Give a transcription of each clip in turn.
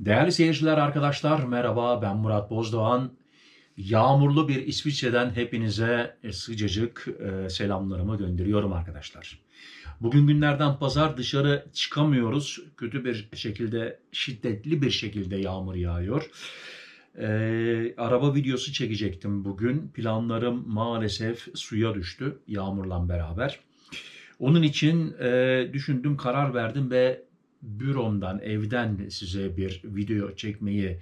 Değerli seyirciler, arkadaşlar merhaba ben Murat Bozdoğan. Yağmurlu bir İsviçre'den hepinize sıcacık e, selamlarımı gönderiyorum arkadaşlar. Bugün günlerden pazar dışarı çıkamıyoruz. Kötü bir şekilde, şiddetli bir şekilde yağmur yağıyor. E, araba videosu çekecektim bugün. Planlarım maalesef suya düştü yağmurla beraber. Onun için e, düşündüm, karar verdim ve büromdan, evden size bir video çekmeyi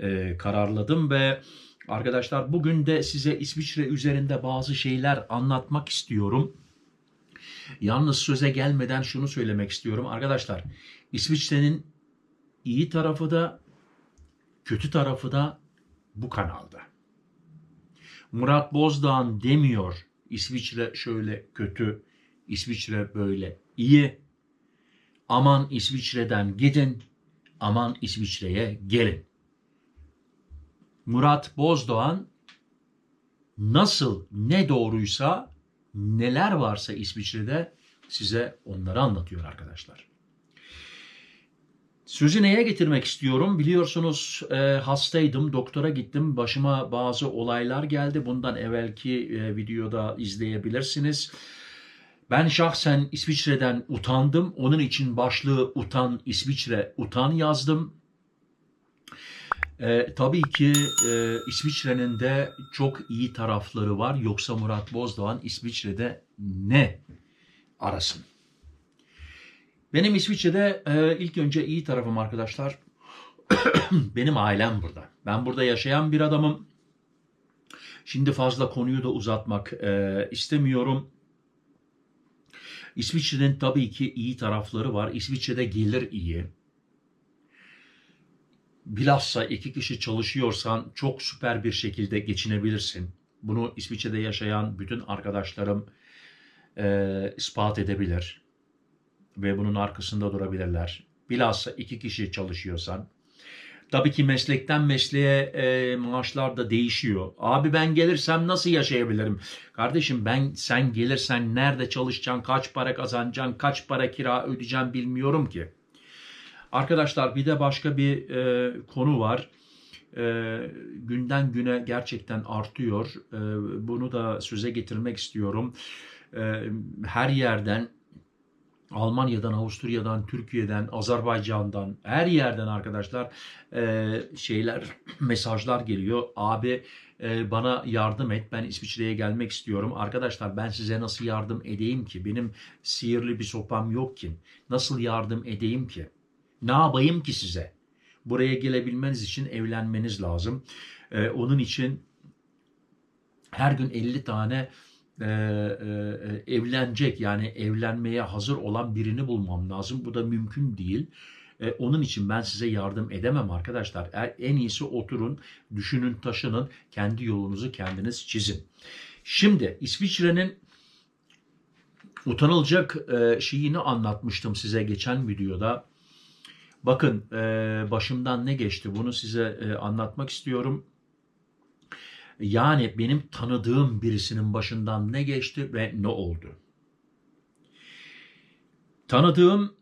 e, kararladım ve arkadaşlar bugün de size İsviçre üzerinde bazı şeyler anlatmak istiyorum. Yalnız söze gelmeden şunu söylemek istiyorum arkadaşlar. İsviçre'nin iyi tarafı da kötü tarafı da bu kanalda. Murat Bozdağ'ın demiyor İsviçre şöyle kötü, İsviçre böyle iyi. Aman İsviçre'den gidin, aman İsviçre'ye gelin. Murat Bozdoğan nasıl ne doğruysa neler varsa İsviçre'de size onları anlatıyor arkadaşlar. Sözü neye getirmek istiyorum? Biliyorsunuz e, hastaydım, doktora gittim. Başıma bazı olaylar geldi. Bundan evvelki e, videoda izleyebilirsiniz. Ben şahsen İsviçre'den utandım. Onun için başlığı utan İsviçre utan yazdım. Ee, tabii ki e, İsviçre'nin de çok iyi tarafları var. Yoksa Murat Bozdoğan İsviçre'de ne arasın? Benim İsviçre'de e, ilk önce iyi tarafım arkadaşlar. Benim ailem burada. Ben burada yaşayan bir adamım. Şimdi fazla konuyu da uzatmak e, istemiyorum. İsviçre'nin tabii ki iyi tarafları var. İsviçre'de gelir iyi. Bilhassa iki kişi çalışıyorsan çok süper bir şekilde geçinebilirsin. Bunu İsviçre'de yaşayan bütün arkadaşlarım e, ispat edebilir. Ve bunun arkasında durabilirler. Bilhassa iki kişi çalışıyorsan. Tabii ki meslekten mesleğe e, maaşlar da değişiyor. Abi ben gelirsem nasıl yaşayabilirim? Kardeşim ben sen gelirsen nerede çalışacaksın, kaç para kazanacaksın, kaç para kira ödeyeceksin bilmiyorum ki. Arkadaşlar bir de başka bir e, konu var. E, günden güne gerçekten artıyor. E, bunu da söze getirmek istiyorum. E, her yerden Almanya'dan, Avusturya'dan, Türkiye'den, Azerbaycan'dan, her yerden arkadaşlar e, şeyler, mesajlar geliyor. Abi e, bana yardım et, ben İsviçre'ye gelmek istiyorum. Arkadaşlar ben size nasıl yardım edeyim ki? Benim sihirli bir sopam yok ki. Nasıl yardım edeyim ki? Ne yapayım ki size? Buraya gelebilmeniz için evlenmeniz lazım. E, onun için her gün 50 tane e, e, evlenecek yani evlenmeye hazır olan birini bulmam lazım. Bu da mümkün değil. E, onun için ben size yardım edemem arkadaşlar. Er, en iyisi oturun, düşünün, taşının, kendi yolunuzu kendiniz çizin. Şimdi İsviçre'nin utanılacak e, şeyini anlatmıştım size geçen videoda. Bakın e, başımdan ne geçti bunu size e, anlatmak istiyorum. Yani benim tanıdığım birisinin başından ne geçti ve ne oldu? Tanıdığım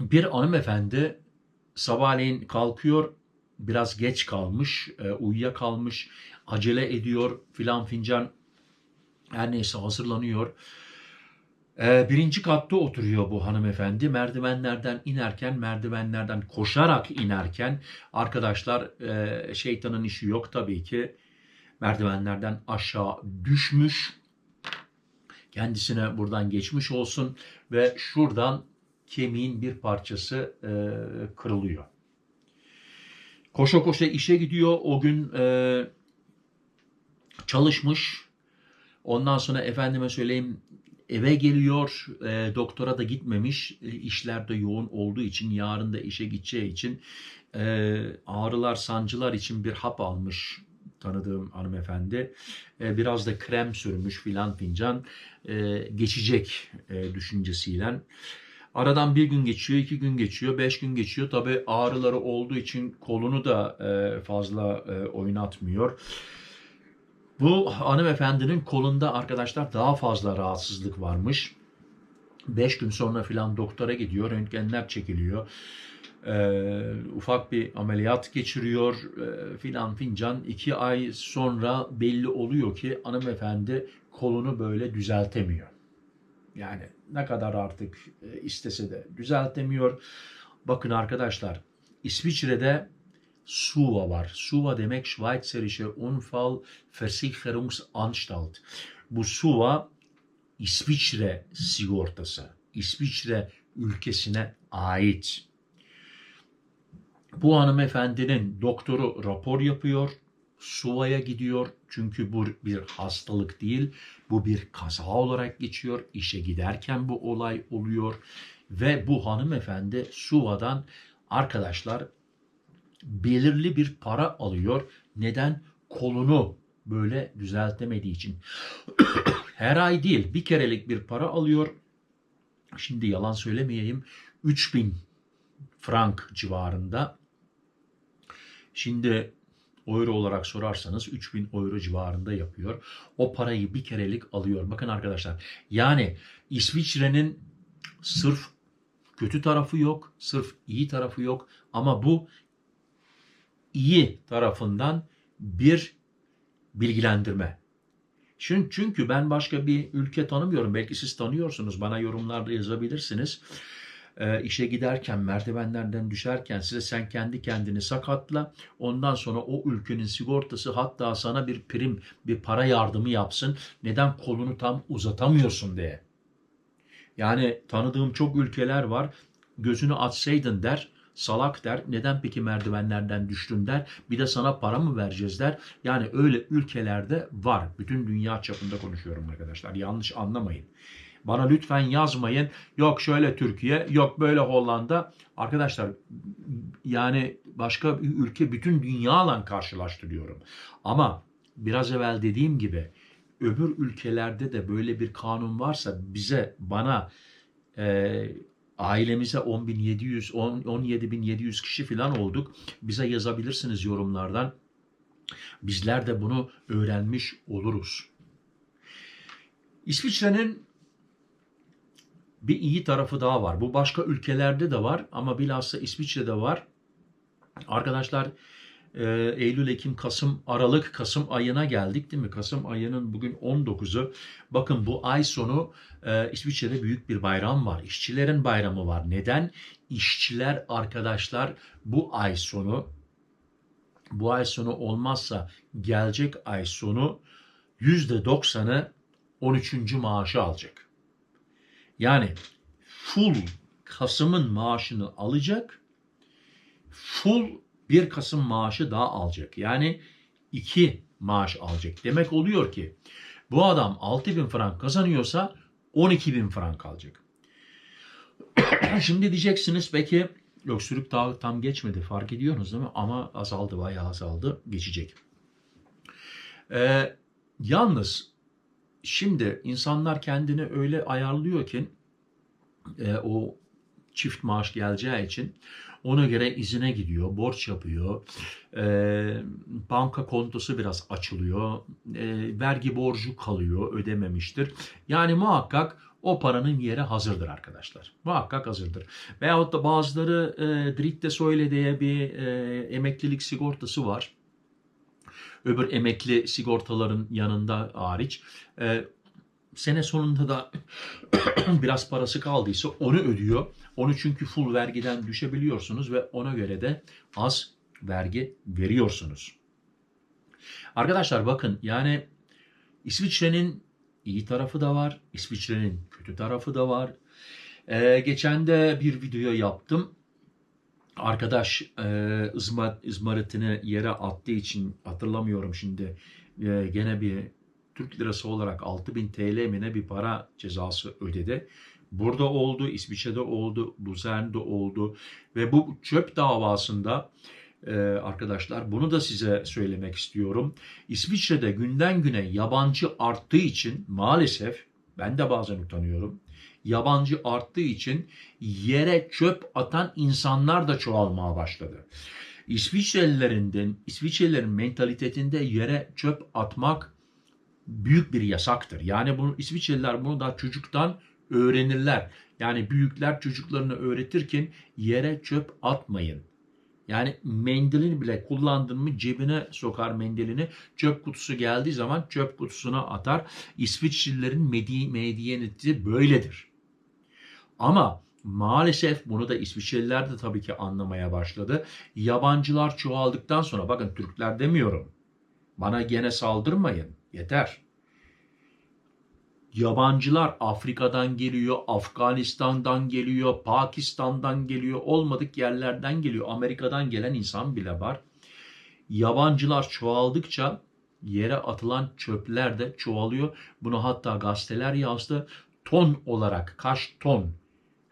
bir hanımefendi sabahleyin kalkıyor, biraz geç kalmış, e, uyuyakalmış, acele ediyor filan fincan her neyse hazırlanıyor. E, birinci katta oturuyor bu hanımefendi. Merdivenlerden inerken, merdivenlerden koşarak inerken arkadaşlar e, şeytanın işi yok tabii ki merdivenlerden aşağı düşmüş. Kendisine buradan geçmiş olsun ve şuradan kemiğin bir parçası e, kırılıyor. Koşa koşa işe gidiyor. O gün e, çalışmış. Ondan sonra efendime söyleyeyim eve geliyor. E, doktora da gitmemiş. E, işler de yoğun olduğu için yarın da işe gideceği için e, ağrılar, sancılar için bir hap almış tanıdığım hanımefendi. E, biraz da krem sürmüş filan fincan e, geçecek e, düşüncesiyle. Aradan bir gün geçiyor, iki gün geçiyor, beş gün geçiyor. Tabi ağrıları olduğu için kolunu da fazla oynatmıyor. Bu hanımefendinin kolunda arkadaşlar daha fazla rahatsızlık varmış. Beş gün sonra filan doktora gidiyor, röntgenler çekiliyor. Ee, ufak bir ameliyat geçiriyor e, filan fincan. iki ay sonra belli oluyor ki hanımefendi kolunu böyle düzeltemiyor. Yani ne kadar artık e, istese de düzeltemiyor. Bakın arkadaşlar İsviçre'de SUVA var. SUVA demek Schweizerische Unfallversicherungsanstalt. Bu SUVA İsviçre sigortası. İsviçre ülkesine ait. Bu hanımefendinin doktoru rapor yapıyor. Suva'ya gidiyor. Çünkü bu bir hastalık değil. Bu bir kaza olarak geçiyor. İşe giderken bu olay oluyor. Ve bu hanımefendi Suva'dan arkadaşlar belirli bir para alıyor. Neden? Kolunu böyle düzeltemediği için. Her ay değil bir kerelik bir para alıyor. Şimdi yalan söylemeyeyim. 3000 frank civarında. Şimdi euro olarak sorarsanız 3000 euro civarında yapıyor. O parayı bir kerelik alıyor. Bakın arkadaşlar yani İsviçre'nin sırf kötü tarafı yok, sırf iyi tarafı yok ama bu iyi tarafından bir bilgilendirme. Çünkü, çünkü ben başka bir ülke tanımıyorum. Belki siz tanıyorsunuz. Bana yorumlarda yazabilirsiniz. Ee, işe giderken, merdivenlerden düşerken size sen kendi kendini sakatla. Ondan sonra o ülkenin sigortası hatta sana bir prim, bir para yardımı yapsın. Neden kolunu tam uzatamıyorsun diye. Yani tanıdığım çok ülkeler var. Gözünü açsaydın der salak der. Neden peki merdivenlerden düştün der. Bir de sana para mı vereceğiz der. Yani öyle ülkelerde var. Bütün dünya çapında konuşuyorum arkadaşlar. Yanlış anlamayın. Bana lütfen yazmayın. Yok şöyle Türkiye, yok böyle Hollanda. Arkadaşlar yani başka bir ülke bütün dünyalan karşılaştırıyorum. Ama biraz evvel dediğim gibi öbür ülkelerde de böyle bir kanun varsa bize bana e, ailemize 10.700 10 17.700 kişi falan olduk. Bize yazabilirsiniz yorumlardan. Bizler de bunu öğrenmiş oluruz. İsviçre'nin bir iyi tarafı daha var. Bu başka ülkelerde de var ama bilhassa İsviçre'de var. Arkadaşlar e, Eylül, Ekim, Kasım, Aralık, Kasım ayına geldik değil mi? Kasım ayının bugün 19'u. Bakın bu ay sonu e, İsviçre'de büyük bir bayram var. İşçilerin bayramı var. Neden? İşçiler arkadaşlar bu ay sonu bu ay sonu olmazsa gelecek ay sonu %90'ı 13. maaşı alacak. Yani full Kasım'ın maaşını alacak. Full 1 Kasım maaşı daha alacak. Yani 2 maaş alacak. Demek oluyor ki bu adam 6 bin frank kazanıyorsa 12 bin frank alacak. Şimdi diyeceksiniz peki öksürük daha tam geçmedi fark ediyorsunuz değil mi? Ama azaldı bayağı azaldı geçecek. Ee, yalnız şimdi insanlar kendini öyle ayarlıyor ki e, o çift maaş geleceği için ona göre izine gidiyor, borç yapıyor, e, banka kontosu biraz açılıyor, e, vergi borcu kalıyor, ödememiştir. Yani muhakkak o paranın yeri hazırdır arkadaşlar. Muhakkak hazırdır. Veyahut da bazıları e, Dritte Soyle diye bir e, emeklilik sigortası var. Öbür emekli sigortaların yanında hariç. E, sene sonunda da biraz parası kaldıysa onu ödüyor. Onu çünkü full vergiden düşebiliyorsunuz ve ona göre de az vergi veriyorsunuz. Arkadaşlar bakın yani İsviçre'nin iyi tarafı da var. İsviçre'nin kötü tarafı da var. Ee, geçen de bir video yaptım. Arkadaş e, ızmar, ızmaritini yere attığı için hatırlamıyorum şimdi. E, gene bir Türk lirası olarak 6000 TL mi ne bir para cezası ödedi. Burada oldu, İsviçre'de oldu, Luzern'de oldu ve bu çöp davasında e, arkadaşlar bunu da size söylemek istiyorum. İsviçre'de günden güne yabancı arttığı için maalesef ben de bazen utanıyorum. Yabancı arttığı için yere çöp atan insanlar da çoğalmaya başladı. İsviçrelilerin, İsviçrelilerin mentalitetinde yere çöp atmak büyük bir yasaktır. Yani bunu İsviçreliler bunu da çocuktan öğrenirler. Yani büyükler çocuklarını öğretirken yere çöp atmayın. Yani mendilini bile kullandın mı cebine sokar mendilini. Çöp kutusu geldiği zaman çöp kutusuna atar. İsviçrelilerin medeniyeti böyledir. Ama maalesef bunu da İsviçreliler de tabii ki anlamaya başladı. Yabancılar çoğaldıktan sonra bakın Türkler demiyorum. Bana gene saldırmayın. Yeter. Yabancılar Afrika'dan geliyor, Afganistan'dan geliyor, Pakistan'dan geliyor, olmadık yerlerden geliyor. Amerika'dan gelen insan bile var. Yabancılar çoğaldıkça yere atılan çöpler de çoğalıyor. Bunu hatta gazeteler yazdı. Ton olarak kaç ton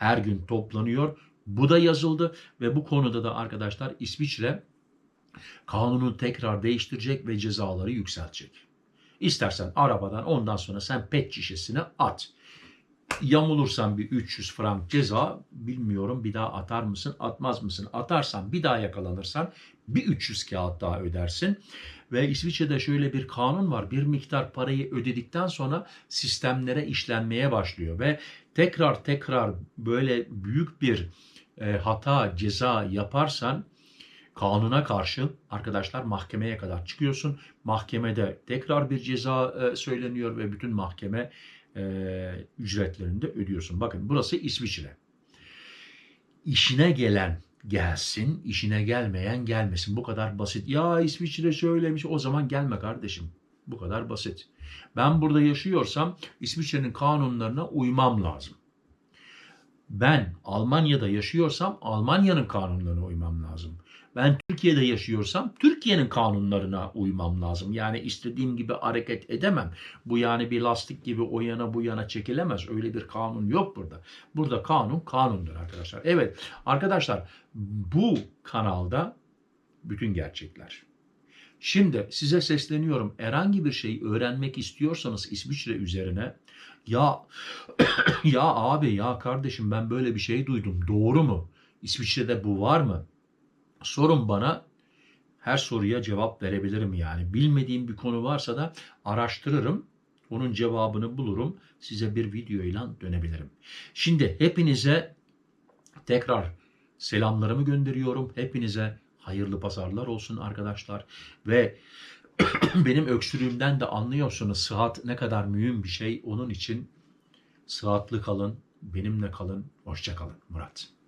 her gün toplanıyor. Bu da yazıldı ve bu konuda da arkadaşlar İsviçre kanunu tekrar değiştirecek ve cezaları yükseltecek. İstersen arabadan ondan sonra sen pet şişesini at. Yamulursan bir 300 frank ceza bilmiyorum bir daha atar mısın atmaz mısın? Atarsan bir daha yakalanırsan bir 300 kağıt daha ödersin. Ve İsviçre'de şöyle bir kanun var. Bir miktar parayı ödedikten sonra sistemlere işlenmeye başlıyor. Ve tekrar tekrar böyle büyük bir e, hata ceza yaparsan kanuna karşı arkadaşlar mahkemeye kadar çıkıyorsun. Mahkemede tekrar bir ceza e, söyleniyor ve bütün mahkeme e, ücretlerini de ödüyorsun. Bakın burası İsviçre. İşine gelen gelsin, işine gelmeyen gelmesin. Bu kadar basit. Ya İsviçre söylemiş o zaman gelme kardeşim. Bu kadar basit. Ben burada yaşıyorsam İsviçre'nin kanunlarına uymam lazım. Ben Almanya'da yaşıyorsam Almanya'nın kanunlarına uymam lazım. Ben Türkiye'de yaşıyorsam Türkiye'nin kanunlarına uymam lazım. Yani istediğim gibi hareket edemem. Bu yani bir lastik gibi o yana bu yana çekilemez. Öyle bir kanun yok burada. Burada kanun kanundur arkadaşlar. Evet arkadaşlar bu kanalda bütün gerçekler. Şimdi size sesleniyorum. Herhangi bir şey öğrenmek istiyorsanız İsviçre üzerine ya ya abi ya kardeşim ben böyle bir şey duydum. Doğru mu? İsviçre'de bu var mı? Sorun bana. Her soruya cevap verebilirim yani. Bilmediğim bir konu varsa da araştırırım. Onun cevabını bulurum. Size bir videoyla dönebilirim. Şimdi hepinize tekrar selamlarımı gönderiyorum. Hepinize hayırlı pazarlar olsun arkadaşlar. Ve benim öksürüğümden de anlıyorsunuz sıhhat ne kadar mühim bir şey. Onun için sıhhatli kalın, benimle kalın, hoşça kalın Murat.